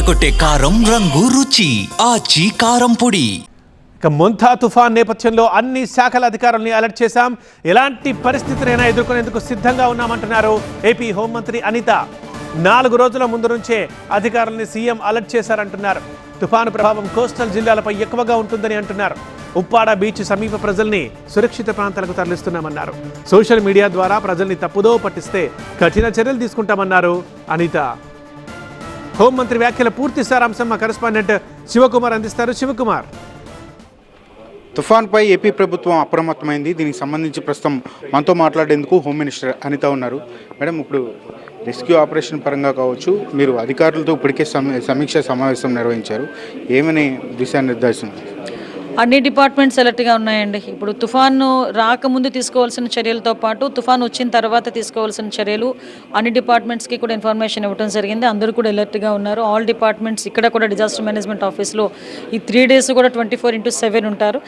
అదరగొట్టే కారం రంగు రుచి ఆచి కారం పొడి. ఇక మొంతా తుఫాన్ నేపథ్యంలో అన్ని శాఖల అధికారుల్ని అలర్ట్ చేశాం. ఎలాంటి పరిస్థితినైనా ఎదుర్కొనేందుకు సిద్ధంగా ఉన్నామంటున్నారు ఏపీ హోంమంత్రి అనిత. నాలుగు రోజుల ముందు నుంచే అధికారుల్ని సీఎం అలర్ట్ చేశారంటున్నారు. తుఫాను ప్రభావం కోస్టల్ జిల్లాలపై ఎక్కువగా ఉంటుందని అంటున్నారు. ఉప్పాడ బీచ్ సమీప ప్రజల్ని సురక్షిత ప్రాంతాలకు తరలిస్తున్నామన్నారు. సోషల్ మీడియా ద్వారా ప్రజల్ని తప్పుదో పట్టిస్తే కఠిన చర్యలు తీసుకుంటామన్నారు అనిత. హోంమంత్రి వ్యాఖ్యల పూర్తి సారాంశం మా కరెస్పాండెంట్ శివకుమార్ అందిస్తారు. శివకుమార్. తుఫాన్పై ఏపీ ప్రభుత్వం అప్రమత్తమైంది. దీనికి సంబంధించి ప్రస్తుతం మనతో మాట్లాడేందుకు హోమ్ మినిస్టర్ అనిత ఉన్నారు. మేడం ఇప్పుడు రెస్క్యూ ఆపరేషన్ పరంగా కావచ్చు మీరు అధికారులతో ఇప్పటికే సమీ- సమీక్ష సమావేశం నిర్వహించారు. ఏమని దిశానిర్దేశం అన్ని డిపార్ట్మెంట్స్ అలర్ట్గా ఉన్నాయండి. ఇప్పుడు తుఫాను రాకముందు తీసుకోవాల్సిన చర్యలతో పాటు తుఫాన్ వచ్చిన తర్వాత తీసుకోవాల్సిన చర్యలు అన్ని డిపార్ట్మెంట్స్కి కూడా ఇన్ఫర్మేషన్ ఇవ్వడం జరిగింది. అందరూ కూడా అలర్ట్గా ఉన్నారు. ఆల్ డిపార్ట్మెంట్స్ ఇక్కడ కూడా డిజాస్టర్ మేనేజ్మెంట్ ఆఫీస్లో ఈ త్రీ డేస్ కూడా ట్వంటీ ఫోర్ ఇంటూ సెవెన్ ఉంటారు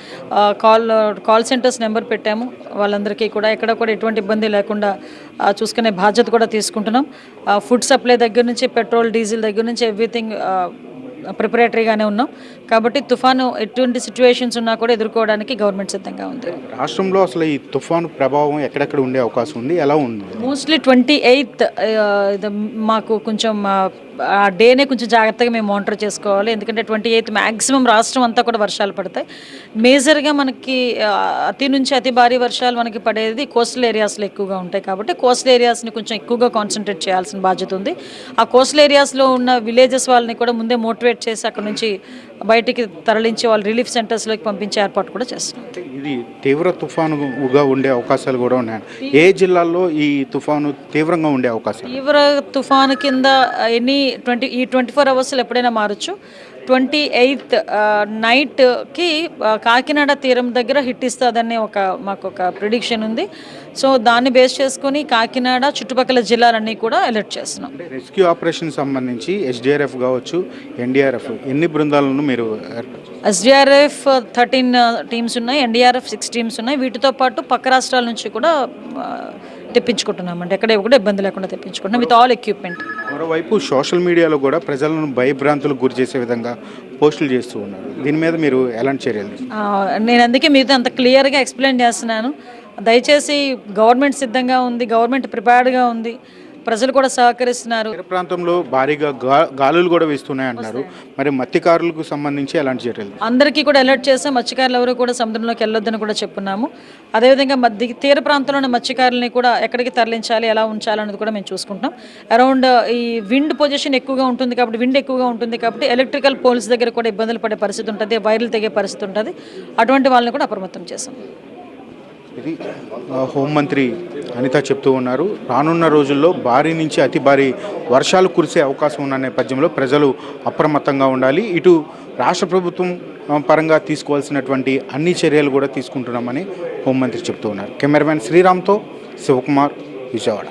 కాల్ కాల్ సెంటర్స్ నెంబర్ పెట్టాము. వాళ్ళందరికీ కూడా ఎక్కడ కూడా ఎటువంటి ఇబ్బంది లేకుండా చూసుకునే బాధ్యత కూడా తీసుకుంటున్నాం. ఫుడ్ సప్లై దగ్గర నుంచి పెట్రోల్ డీజిల్ దగ్గర నుంచి ఎవ్రీథింగ్ ప్రిపరేటరీగానే ఉన్నాం. కాబట్టి తుఫాను ఎటువంటి సిచ్యువేషన్స్ ఉన్నా కూడా ఎదుర్కోవడానికి గవర్నమెంట్ సిద్ధంగా ఉంది. రాష్ట్రంలో అసలు ఈ తుఫాను ప్రభావం ఎక్కడెక్కడ ఉండే అవకాశం ఉంది? ఎలా ఉంది? మోస్ట్లీ ట్వంటీ ఎయిత్ మాకు కొంచెం ఆ, డేనే కొంచెం జాగ్రత్తగా మేము మానిటర్ చేసుకోవాలి. ఎందుకంటే ట్వంటీ ఎయిత్ మ్యాక్సిమం రాష్ట్రం అంతా కూడా వర్షాలు పడతాయి. మేజర్గా మనకి అతి నుంచి అతి భారీ వర్షాలు మనకి పడేది కోస్టల్ ఏరియాస్లో ఎక్కువగా ఉంటాయి కాబట్టి కోస్టల్ ఏరియాస్ని కొంచెం ఎక్కువగా కాన్సన్ట్రేట్ చేయాల్సిన బాధ్యత ఉంది. ఆ కోస్టల్ ఏరియాస్లో ఉన్న విలేజెస్ వాళ్ళని కూడా ముందే మోటివేట్ చేసి అక్కడ నుంచి బయటికి తరలించి వాళ్ళు రిలీఫ్ సెంటర్స్లోకి పంపించే ఏర్పాటు కూడా చేస్తున్నాం. ఇది తీవ్ర తుఫానుగా ఉండే అవకాశాలు కూడా ఉన్నాయి. ఏ జిల్లాల్లో ఈ తుఫాను తీవ్రంగా ఉండే అవకాశాలు? తీవ్ర తుఫాను కింద ఎనీ ట్వంటీ ఈ ట్వంటీ ఫోర్ అవర్స్లో ఎప్పుడైనా మారచ్చు. ట్వంటీ ఎయిత్ నైట్కి కాకినాడ తీరం దగ్గర హిట్ ఇస్తుందని ఒక మాకు ఒక ప్రిడిక్షన్ ఉంది. సో దాన్ని బేస్ చేసుకొని కాకినాడ చుట్టుపక్కల జిల్లాలన్నీ కూడా అలర్ట్ చేస్తున్నాం. రెస్క్యూ ఆపరేషన్ సంబంధించి ఎస్డిఆర్ఎఫ్ కావచ్చు ఎన్డీఆర్ఎఫ్ ఎన్ని బృందాలను మీరు ఏర్పాటు చేశారు? ఎస్డిఆర్ఎఫ్ థర్టీన్ టీమ్స్ ఉన్నాయి ఎన్డీఆర్ఎఫ్ సిక్స్ టీమ్స్ ఉన్నాయి. వీటితో పాటు పక్క రాష్ట్రాల నుంచి కూడా ఆ, తెప్పించుకుంటున్నామండి ఎక్కడ కూడా ఇబ్బంది లేకుండా తెప్పించుకుంటున్నాం విత్ ఆల్ ఎక్విప్మెంట్. మరోవైపు సోషల్ మీడియాలో కూడా ప్రజలను భయభ్రాంతులకు గురి చేసే విధంగా పోస్టులు చేస్తూ ఉన్నారు. దీని మీద మీరు ఎలాంటి చర్యలు నేను అందుకే మీతో అంత క్లియర్గా ఎక్స్ప్లెయిన్ చేస్తున్నాను. దయచేసి గవర్నమెంట్ సిద్ధంగా ఉంది గవర్నమెంట్ ప్రిపేర్డ్గా ఉంది. ప్రజలు కూడా సహకరిస్తున్నారు. ప్రాంతంలో భారీగా గాలులు కూడా వీస్తున్నాయి అంటున్నారు మరి మత్స్యకారులకు సంబంధించి ఎలాంటి చర్యలు అందరికీ కూడా అలర్ట్ చేసాం మత్స్యకారులు ఎవరు కూడా సముద్రంలోకి వెళ్ళొద్దని కూడా చెప్పున్నాము. అదేవిధంగా మధ్య తీర ప్రాంతంలో ఉన్న మత్స్యకారులని కూడా ఎక్కడికి తరలించాలి ఎలా ఉంచాలి అనేది కూడా మేము చూసుకుంటాం అరౌండ్ ఈ విండ్ పొజిషన్ ఎక్కువగా ఉంటుంది కాబట్టి విండ్ ఎక్కువగా ఉంటుంది కాబట్టి ఎలక్ట్రికల్ పోల్స్ దగ్గర కూడా ఇబ్బందులు పడే పరిస్థితి ఉంటుంది వైర్లు తెగే పరిస్థితి ఉంటుంది. అటువంటి వాళ్ళని కూడా అప్రమత్తం చేసాం ఇది హోంమంత్రి అనిత చెప్తూ ఉన్నారు. రానున్న రోజుల్లో భారీ నుంచి అతి భారీ వర్షాలు కురిసే అవకాశం ఉన్న నేపథ్యంలో ప్రజలు అప్రమత్తంగా ఉండాలి. ఇటు రాష్ట్ర ప్రభుత్వం పరంగా తీసుకోవాల్సినటువంటి అన్ని చర్యలు కూడా తీసుకుంటున్నామని హోంమంత్రి చెప్తూ ఉన్నారు. కెమెరామెన్ శ్రీరామ్తో శివకుమార్ విజయవాడ.